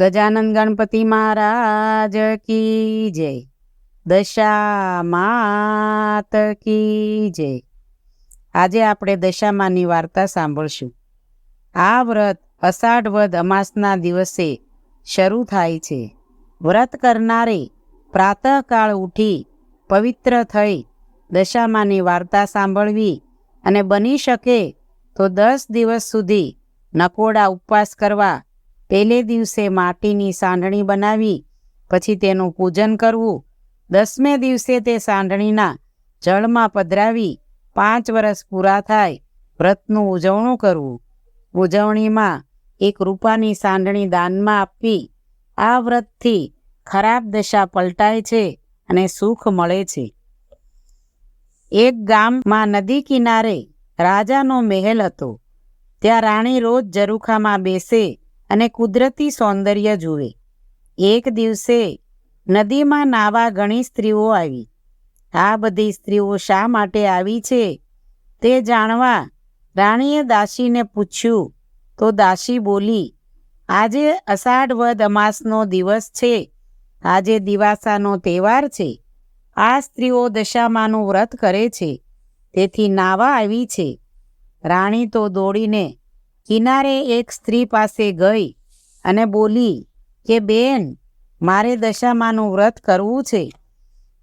ગજાનંદ ગણપતિ મહારાજ કી જય. દશા માત કી જય. આજે આપણે દશામાની વાર્તા સાંભળશું. આ વ્રત અષાઢ વદ અમાસના દિવસે શરૂ થાય છે. વ્રત કરનારે પ્રાતઃકાળ ઉઠી પવિત્ર થઈ દશામાની વાર્તા સાંભળવી અને બની શકે તો દસ દિવસ સુધી નકોડા ઉપવાસ કરવા પહેલે દિવસે માટીની સાંઢણી બનાવી, પછી તેનું પૂજન કરવું. દસમે દિવસે તે સાંઢણીના જળમાં પધરાવી પાંચ વર્ષ પૂરા થાય, વ્રતનું ઉજવણું કરવું. ઉજવણીમાં એક રૂપાની સાંઢણી દાનમાં આપવી. આ વ્રતથી ખરાબ દશા પલટાય છે અને સુખ મળે છે. એક ગામમાં નદી કિનારે રાજાનો મહેલ હતો. ત્યાં રાણી રોજ જરૂખામાં બેસે અને કુદરતી સૌંદર્ય જુએ. એક દિવસે નદીમાં નાવા ઘણી સ્ત્રીઓ આવી. આ બધી સ્ત્રીઓ શા માટે આવી છે તે જાણવા રાણીએ દાસીને પૂછ્યું, તો દાસી બોલી, આજે અષાઢ વદ અમાસનો દિવસ છે. આજે દિવાસાનો તહેવાર છે. આ સ્ત્રીઓ દશામાનું વ્રત કરે છે. તેથી નાવા આવી છે. રાણી તો દોડીને કિનારે એક સ્ત્રી પાસે ગઈ અને બોલી, કે બેન, મારે દશામાનું વ્રત કરવું છે.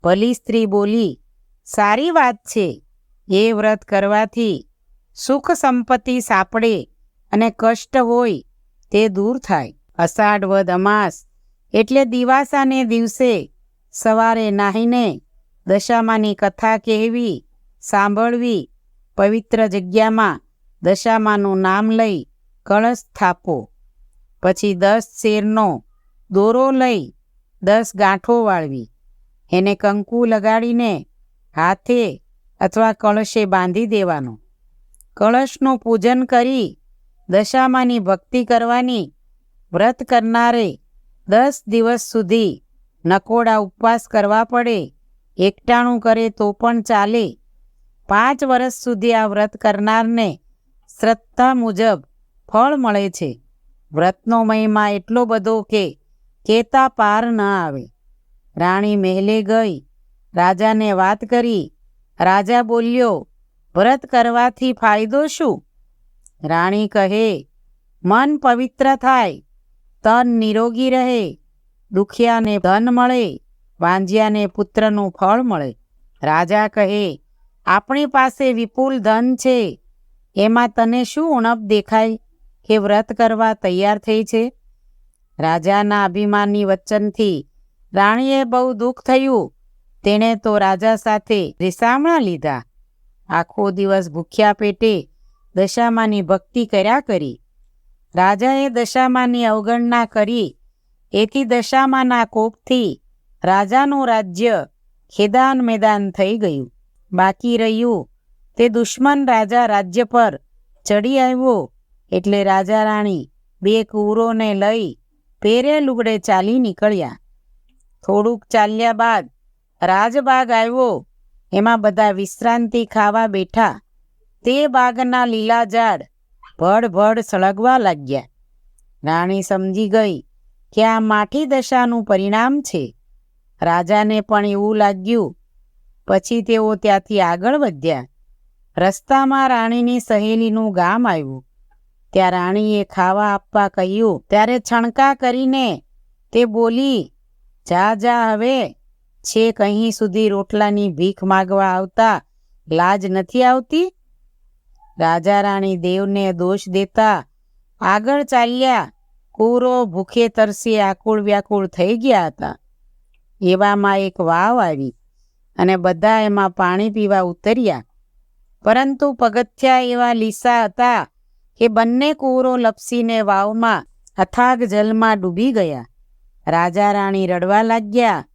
ભલી સ્ત્રી બોલી, સારી વાત છે. એ વ્રત કરવાથી સુખ સંપત્તિ સાંપડે અને કષ્ટ હોય તે દૂર થાય. અષાઢ વદ અમાસ એટલે દિવાસાને દિવસે સવારે નાહીને દશામાની કથા કહેવી, સાંભળવી, પવિત્ર જગ્યામાં દશામાનું નામ લઈ કળશ સ્થાપો પછી દસ શેરનો દોરો લઈ દસ ગાંઠો વાળવી. એને કંકુ લગાડીને હાથે અથવા કળશે બાંધી દેવાનો. કળશનું પૂજન કરી દશામાની ભક્તિ કરવાની વ્રત કરનારે દસ દિવસ સુધી નકોડા ઉપવાસ કરવા પડે, એકટાણું કરે તો પણ ચાલે. પાંચ વર્ષ સુધી આ વ્રત કરનારને શ્રદ્ધા મુજબ ફળ મળે છે. વ્રતનો મહિમા એટલો બધો કે કેતા પાર ન આવે. રાણી મહેલે ગઈ. રાજાને વાત કરી. રાજા બોલ્યો, વ્રત કરવાથી ફાયદો શું? રાણી કહે, મન પવિત્ર થાય. તન નિરોગી રહે. દુખિયાને ધન મળે. વાંજિયાને પુત્રનું ફળ મળે. રાજા કહે, આપણી પાસે વિપુલ ધન છે. એમાં તને શું ઉણપ દેખાય કે વ્રત કરવા તૈયાર થઈ છે? રાજાના અભિમાનની વચનથી રાણીએ બહુ દુઃખ થયું. તેણે તો રાજા સાથે રિસામણા લીધા. આખો દિવસ ભૂખ્યા પેટે દશામાની ભક્તિ કર્યા કરી. રાજાએ દશામાની અવગણના કરી. એથી દશામાના કોપથી રાજાનું રાજ્ય ખેદાન મેદાન થઈ ગયું. બાકી રહ્યું તે દુશ્મન રાજા રાજ્ય પર ચડી આવ્યો. એટલે રાજા રાણી બે કૂરોને લઈ પેરે લુગડે ચાલી નીકળ્યા. થોડુંક ચાલ્યા બાદ રાજબાગ આવ્યો. એમાં બધા વિશ્રાંતિ ખાવા બેઠા. તે બાગના લીલા ઝાડ ભડ ભડ સળગવા લાગ્યા. રાણી સમજી ગઈ કે આ માઠી દશાનું પરિણામ છે. રાજાને પણ એવું લાગ્યું. પછી તેઓ ત્યાંથી આગળ વધ્યા. રસ્તામાં રાણીની સહેલીનું ગામ આવ્યું. ત્યાં રાણીએ ખાવા આપવા કહ્યું, ત્યારે છણકા કરીને તે બોલી, જા જા, હવે છેક અહીં સુધી રોટલાની ભીખ માગવા આવતા લાજ નથી આવતી? રાજા રાણી દેવને દોષ દેતા આગળ ચાલ્યા, કૂરો ભૂખે તરસી આકુળ વ્યાકુળ થઈ ગયા હતા. એવામાં એક વાવ આવી અને બધા એમાં પાણી પીવા ઉતર્યા. પરંતુ પગથિયા એવા લીસા હતા કે બંને કૂરો લપસીને વાવમાં અથાગ જલમાં ડૂબી ગયા. રાજા રાણી રડવા લાગ્યા.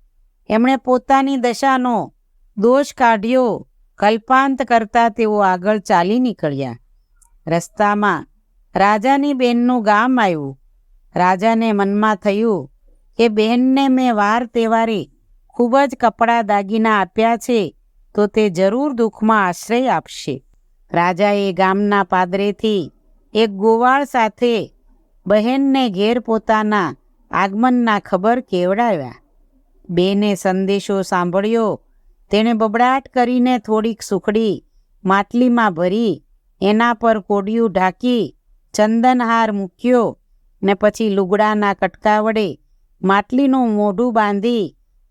એમણે પોતાની દશાનો દોષ કાઢ્યો. કલ્પાંત કરતા તેઓ આગળ ચાલી નીકળ્યા. રસ્તામાં રાજાની બહેનનું ગામ આવ્યું. રાજાને મનમાં થયું કે બહેનને મેં વાર તહેવારે ખૂબ જ કપડાં દાગીના આપ્યા છે. તો તે જરૂર દુઃખમાં આશ્રય આપશે. રાજાએ ગામના પાદરેથી એક ગોવાળ સાથે બહેનને ઘેર પોતાના આગમનના ખબર કેવડાવ્યા. બેને સંદેશો સાંભળ્યો. તેણે બબડાટ કરીને થોડીક સુખડી માટલીમાં ભરી એના પર કોડિયું ઢાંકી ચંદનહાર મૂક્યો ને પછી લુગડાના કટકા વડે માટલીનું મોઢું બાંધી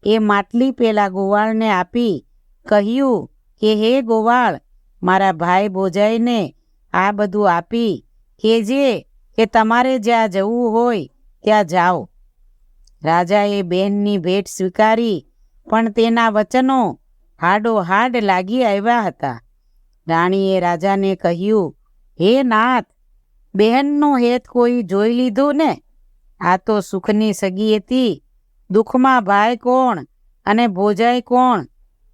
એ માટલી પેલા ગોવાળને આપી કહ્યું કે, હે ગોવાળ, મારા ભાઈ બોજાઈને આ બધું આપી કેજે કે તમારે જ્યાં જવું હોય ત્યાં જાઓ. રાજાએ બહેનની ભેટ સ્વીકારી, પણ તેના વચનો હાડો હાડ લાગી આવ્યા હતા. રાણીએ રાજાને કહ્યું, હે નાથ, બહેનનો હેત કોઈ જોઈ લીધું ને? આ તો સુખની સગી હતી. દુઃખમાં ભાઈ કોણ અને ભોજાય કોણ?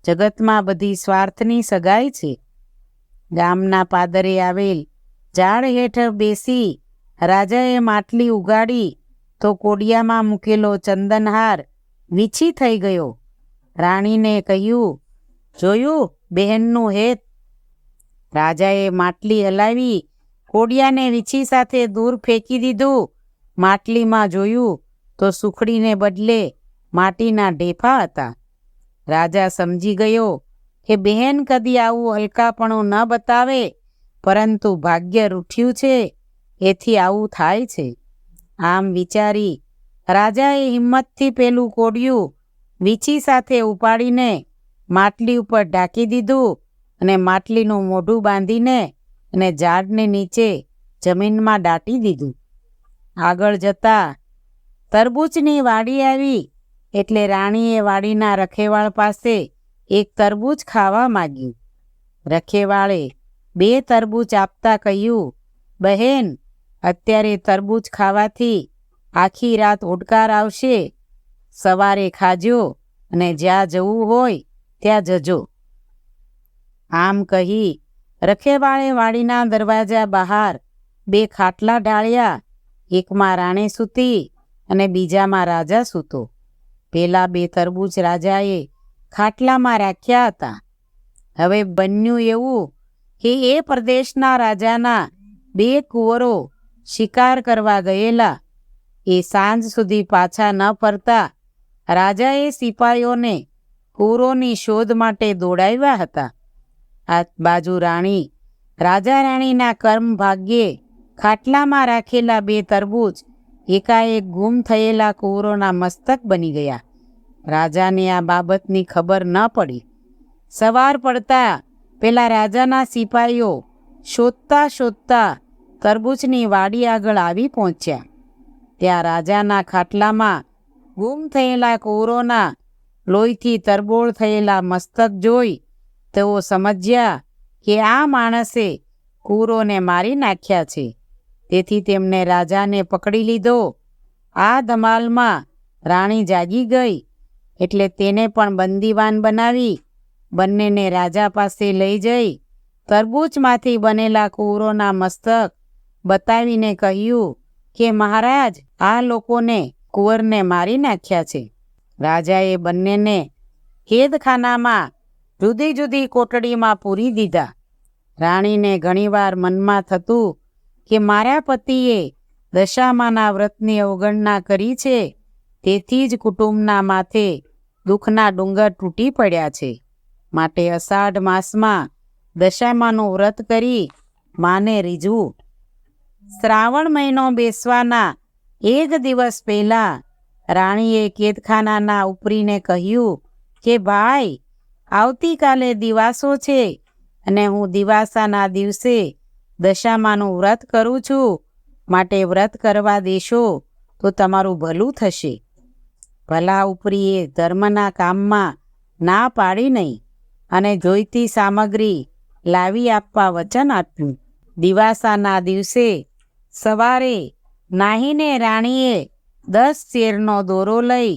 જગતમાં બધી સ્વાર્થની સગાઈ છે. ગામના પાદરે આવેલ ઝાડ હેઠળ બેસી રાજાએ માટલી ઉગાડી તો કોડિયામાં મૂકેલો ચંદનહાર વીછી થઈ ગયો. રાણીને કહ્યું, જોયું, બહેનનું હેત. રાજાએ માટલી હલાવી કોડિયાને વીછી સાથે દૂર ફેંકી દીધું. માટલીમાં જોયું તો સુખડીને બદલે માટીના ઢેફા હતા. રાજા સમજી ગયો કે બહેન કદી આવું હલકાપણું ન બતાવે, પરંતુ ભાગ્ય રૂઠ્યું છે, એથી આવું થાય છે. આમ વિચારી રાજાએ હિંમતથી પેલું કોડિયું વીછી સાથે ઉપાડીને માટલી ઉપર ઢાંકી દીધું અને માટલીનું મોઢું બાંધીને અને ઝાડને નીચે જમીનમાં દાટી દીધું. આગળ જતા તરબૂચની વાડી આવી એટલે રાણીએ વાડીના રખેવાળ પાસે એક તરબૂચ ખાવા માંગ્યું. રખેવાળે બે તરબૂચ આપતા કહ્યું, બહેન, અત્યારે તરબૂચ ખાવાથી આખી રાત ઓડકાર આવશે. સવારે ખાજો અને જ્યાં જવું હોય ત્યાં જજો. આમ કહી રખેવાળે વાડીના દરવાજા બહાર બે ખાટલા ઢાળ્યા. એકમાં રાણે સૂતી અને બીજામાં રાજા સૂતો. પેલા બે તરબૂચ રાજાએ ખાટલામાં રાખ્યા હતા. હવે બન્યું એવું કે એ પ્રદેશના રાજાના બે કુંવરો શિકાર કરવા ગયેલા. એ સાંજ સુધી પાછા ન ફરતા રાજાએ સિપાહીઓને કુંવરોની શોધ માટે દોડાવ્યા હતા. આ બાજુ રાણી, રાજા રાણીના કર્મ ભાગ્યે ખાટલામાં રાખેલા બે તરબૂચ એકાએક ગુમ થયેલા કુંવરોના મસ્તક બની ગયા. રાજાને આ બાબતની ખબર ન પડી. સવાર પડતા પેલા રાજાના સિપાઈઓ શોધતા શોધતા તરબૂચની વાડી આગળ આવી પહોંચ્યા. ત્યાં રાજાના ખાટલામાં ગુમ થયેલા કુંવરોના લોહીથી તરબોળ થયેલા મસ્તક જોઈ તેઓ સમજ્યા કે આ માણસે કુંવરોને મારી નાખ્યા છે. તેથી તેમને રાજાને પકડી લીધો. આ ધમાલમાં રાણી જાગી ગઈ, એટલે તેને પણ બંદીવાન બનાવી, બંનેને રાજા પાસે લઈ જઈ. તરબૂચમાંથી બનેલા કુવરોના મસ્તક બતાવીને કહ્યું કે, મહારાજ, આ લોકોને કુંવરને મારી નાખ્યા છે. રાજાએ બંનેને કેદખાનામાં જુદી જુદી કોટડીમાં પૂરી દીધા. રાણીને ઘણીવાર મનમાં થતું કે મારા પતિએ દશામાના વ્રતની અવગણના કરી છે, તેથી જ કુટુંબના માથે દુઃખના ડુંગર તૂટી પડ્યા છે. માટે અષાઢ માસમાં દશામાનું વ્રત કરી માને રીઝવું. શ્રાવણ મહિનો બેસવાના એક દિવસ પહેલાં રાણીએ કેદખાનાના ઉપરીને કહ્યું કે, ભાઈ, આવતીકાલે દિવાસો છે અને હું દિવાસાના દિવસે દશામાનું વ્રત કરું છું, માટે વ્રત કરવા દેશો, તો તમારું ભલું થશે. ભલા ઉપરીએ ધર્મના કામમાં ના પાડી નહીં અને જોઈતી સામગ્રી લાવી આપવા વચન આપ્યું. દિવાસાના દિવસે સવારે નાહીને રાણીએ દસ શેરનો દોરો લઈ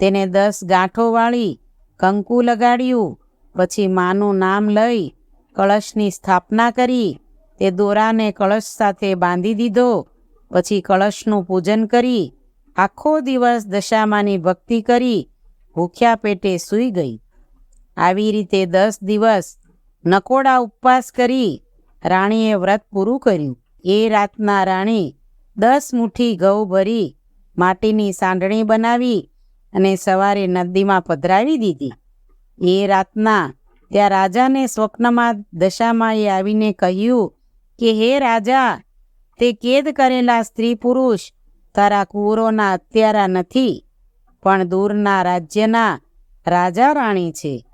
તેને દસ ગાંઠો વાળી કંકુ લગાડ્યું, પછી માનું નામ લઈ કળશની સ્થાપના કરી. તે દોરાને કળશ સાથે બાંધી દીધો. પછી કળશનું પૂજન કરી આખો દિવસ દશામાની ભક્તિ કરી ભૂખ્યા પેટે સૂઈ ગઈ. આવી રીતે દસ દિવસ નકોડા ઉપવાસ કરી રાણીએ વ્રત પૂરું કર્યું. એ રાતના રાણી દસ મુઠ્ઠી ઘઉં ભરી માટીની સાંડણી બનાવી અને સવારે નદીમાં પધરાવી દીધી. એ રાતના ત્યાં રાજાને સ્વપ્નમાં દશામાએ આવીને કહ્યું કે, હે રાજા, તે કેદ કરેલા સ્ત્રી પુરુષ તારા કુંવરોના અત્યારા નથી, પણ દૂરના રાજ્યના રાજા રાણી છે.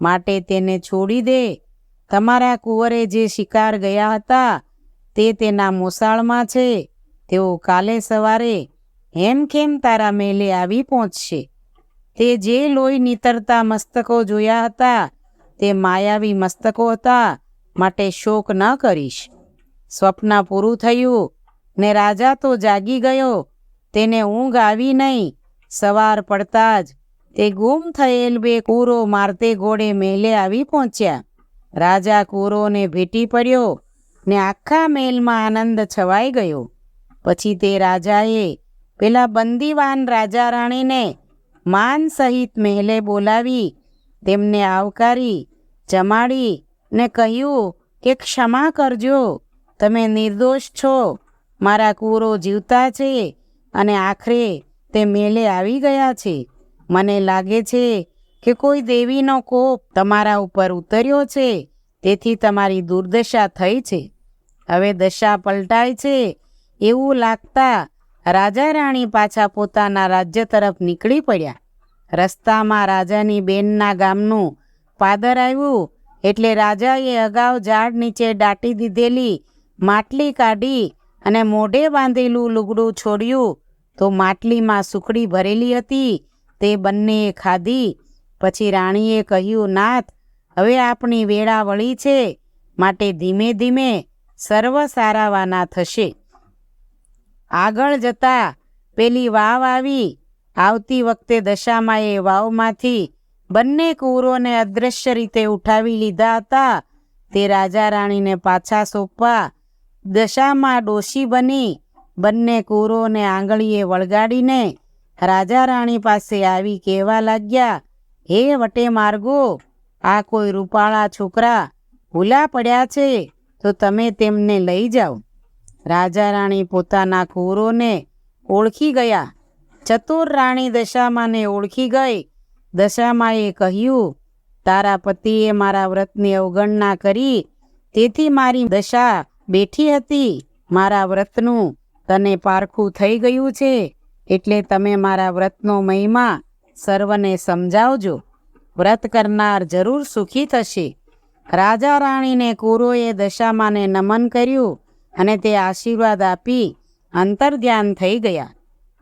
માટે તેને છોડી દે. તમારા કુંવરે જે શિકાર ગયા હતા, તે તેના મોસાળમાં છે. તેઓ કાલે સવારે હેમખેમ તારા મેલે આવી પહોંચશે. તે જે લોહી નીતરતા મસ્તકો જોયા હતા, તે માયાવી મસ્તકો હતા, માટે શોક ન કરીશ. સ્વપ્ન પૂરું થયું ને રાજા તો જાગી ગયો. તેને ઊંઘ આવી નહીં. સવાર પડતા જ તે ગુમ થયેલ બે કૂરો મારતે ઘોડે મેલે આવી પહોંચ્યા. રાજા કૂરોને ભેટી પડ્યો ને આખા મેલમાં આનંદ છવાઈ ગયો. પછી તે રાજાએ પેલા બંદીવાન રાજા રાણીને માન સહિત મહેલે બોલાવી, તેમને આવકારી, જમાડી ને કહ્યું કે ક્ષમા કરજો. તમે નિર્દોષ છો. મારા કૂરો જીવતા છે અને આખરે તે મેલે આવી ગયા છે. મને લાગે છે કે કોઈ દેવીનો કોપ તમારા ઉપર ઉતર્યો છે. તેથી તમારી દુર્દશા થઈ છે. હવે દશા પલટાય છે. એવું લાગતા રાજા રાણી પાછા પોતાના રાજ્ય તરફ નીકળી પડ્યા. રસ્તામાં રાજાની બેનના ગામનું પાદર આવ્યું એટલે રાજાએ અગાઉ ઝાડ નીચે દાટી દીધેલી માટલી કાઢી અને મોઢે બાંધેલું લુગડું છોડ્યું તો માટલીમાં સુખડી ભરેલી હતી. તે બંનેએ ખાધી. પછી રાણીએ કહ્યું, નાથ, હવે આપણી વેળા વળી છે. માટે ધીમે ધીમે સર્વ સારાવાના થશે. આગળ જતા પેલી વાવ આવી. આવતી વખતે દશામાએ વાવમાંથી બંને કુંવરોને અદૃશ્ય રીતે ઉઠાવી લીધા હતા. તે રાજા રાણીને પાછા સોંપવા દશામાં ડોશી બની બંને કુરોને આંગળીએ વળગાડીને રાજા રાણી પાસે આવી કહેવા લાગ્યા, હે વટે માર્ગો, આ કોઈ રૂપાળા છોકરા ભૂલા પડ્યા છે, તો તમે તેમને લઈ જાઓ. રાજા રાણી પોતાના કુરોને ઓળખી ગયા. ચતુર રાણી દશામાને ઓળખી ગઈ. દશામાએ કહ્યું, તારા પતિએ મારા વ્રતની અવગણના કરી, તેથી મારી દશા બેઠી હતી, મારા વ્રતનું તને પારખું થઈ ગયું છે, એટલે તમે મારા વ્રતનો મહિમા સર્વને સમજાવજો. વ્રત કરનાર જરૂર સુખી થશે. રાજા રાણીને કુરોએ દશામાને નમન કર્યું અને તે આશીર્વાદ આપી અંતર્ધ્યાન થઈ ગયા.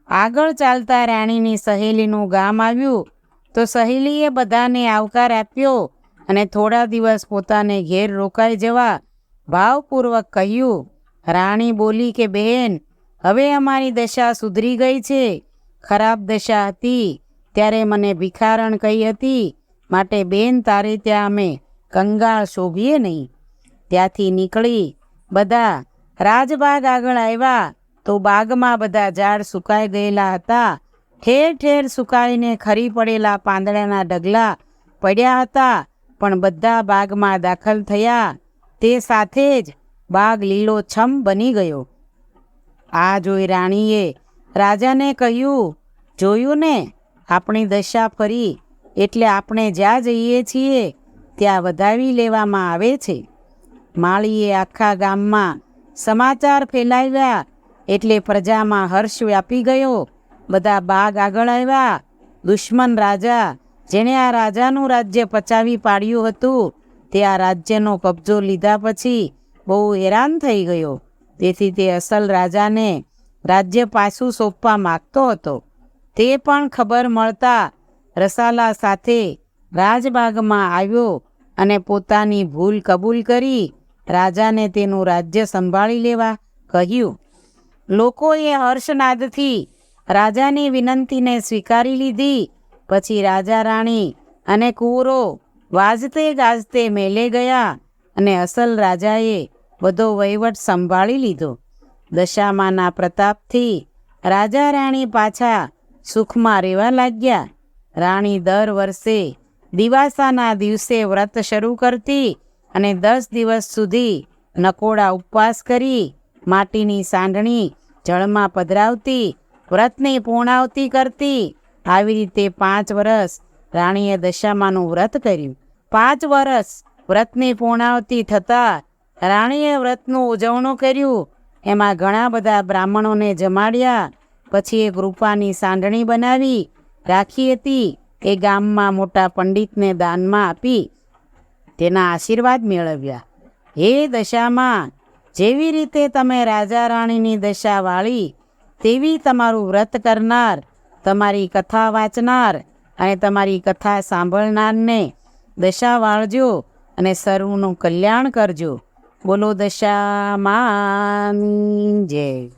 આગળ ચાલતા રાણીની સહેલીનું ગામ આવ્યું, તો સહેલીએ બધાને આવકાર આપ્યો અને થોડા દિવસ પોતાને ઘેર રોકાઈ જવા ભાવપૂર્વક કહ્યું, રાણી બોલી કે, બહેન, હવે અમારી દશા સુધરી ગઈ છે. ખરાબ દશા હતી. ત્યારે મને ભિખારણ કહી હતી, માટે બેન, તારે ત્યાં અમે કંગાળ શોભીએ નહીં. ત્યાંથી નીકળી. બધા રાજબાગ આગળ આવ્યા તો બાગમાં બધા ઝાડ સુકાઈ ગયેલા હતા. ઠેર ઠેર સુકાઈને ખરી પડેલા પાંદડાના ડગલા પડ્યા હતા, પણ બધા બાગમાં દાખલ થયા. તે સાથે જ બાગ લીલોછમ બની ગયો. આ જોઈ રાણીએ રાજાને કહ્યું, જોયું ને? આપણી દશા ફરી, એટલે આપણે જ્યાં જઈએ છીએ, ત્યાં વધાવી લેવામાં આવે છે. માળીએ આખા ગામમાં સમાચાર ફેલાવ્યા, એટલે પ્રજામાં હર્ષ વ્યાપી ગયો. બધા બાગ આગળ આવ્યા. દુશ્મન રાજા, જેણે આ રાજાનું રાજ્ય પચાવી પાડ્યું હતું તે આ રાજ્યનો કબજો લીધા પછી બહુ હેરાન થઈ ગયો. તેથી તે અસલ રાજાને રાજ્ય પાછું સોંપવા માગતો હતો. તે પણ ખબર મળતા રસાલા સાથે રાજબાગમાં આવ્યો અને પોતાની ભૂલ કબૂલ કરી રાજાને તેનું રાજ્ય સંભાળી લેવા કહ્યું. લોકોએ હર્ષનાદથી રાજાની વિનંતીને સ્વીકારી લીધી. પછી રાજા રાણી અને કુંવરો વાજતે ગાજતે મેલે ગયા અને અસલ રાજાએ બધો વહીવટ સંભાળી લીધો. દશામાના પ્રતાપથી રાજા રાણી પાછા સુખમાં રહેવા લાગ્યા. રાણી દર વર્ષે દિવાસાના દિવસે વ્રત શરૂ કરતી અને દસ દિવસ સુધી નકોડા ઉપવાસ કરી માટીની સાંડણી જળમાં પધરાવતી, વ્રતની પૂર્ણાવતી કરતી. આવી રીતે પાંચ વર્ષ રાણીએ દશામાનું વ્રત કર્યું. પાંચ વર્ષ વ્રતની પૂર્ણાવતી થતાં રાણીએ વ્રતનું ઉજવણું કર્યું. એમાં ઘણા બધા બ્રાહ્મણોને જમાડ્યા. પછી એક રૂપાની સાંડણી બનાવી રાખી હતી. એ ગામમાં મોટા પંડિતને દાનમાં આપી તેના આશીર્વાદ મેળવ્યા. હે દશામાં જેવી રીતે તમે રાજા રાણીની દશા વાળી, તેવી તમારું વ્રત કરનાર, તમારી કથા વાંચનાર અને તમારી કથા સાંભળનારને દશા વાળજો અને સર્વનું કલ્યાણ કરજો. બોલો દશામાની જય.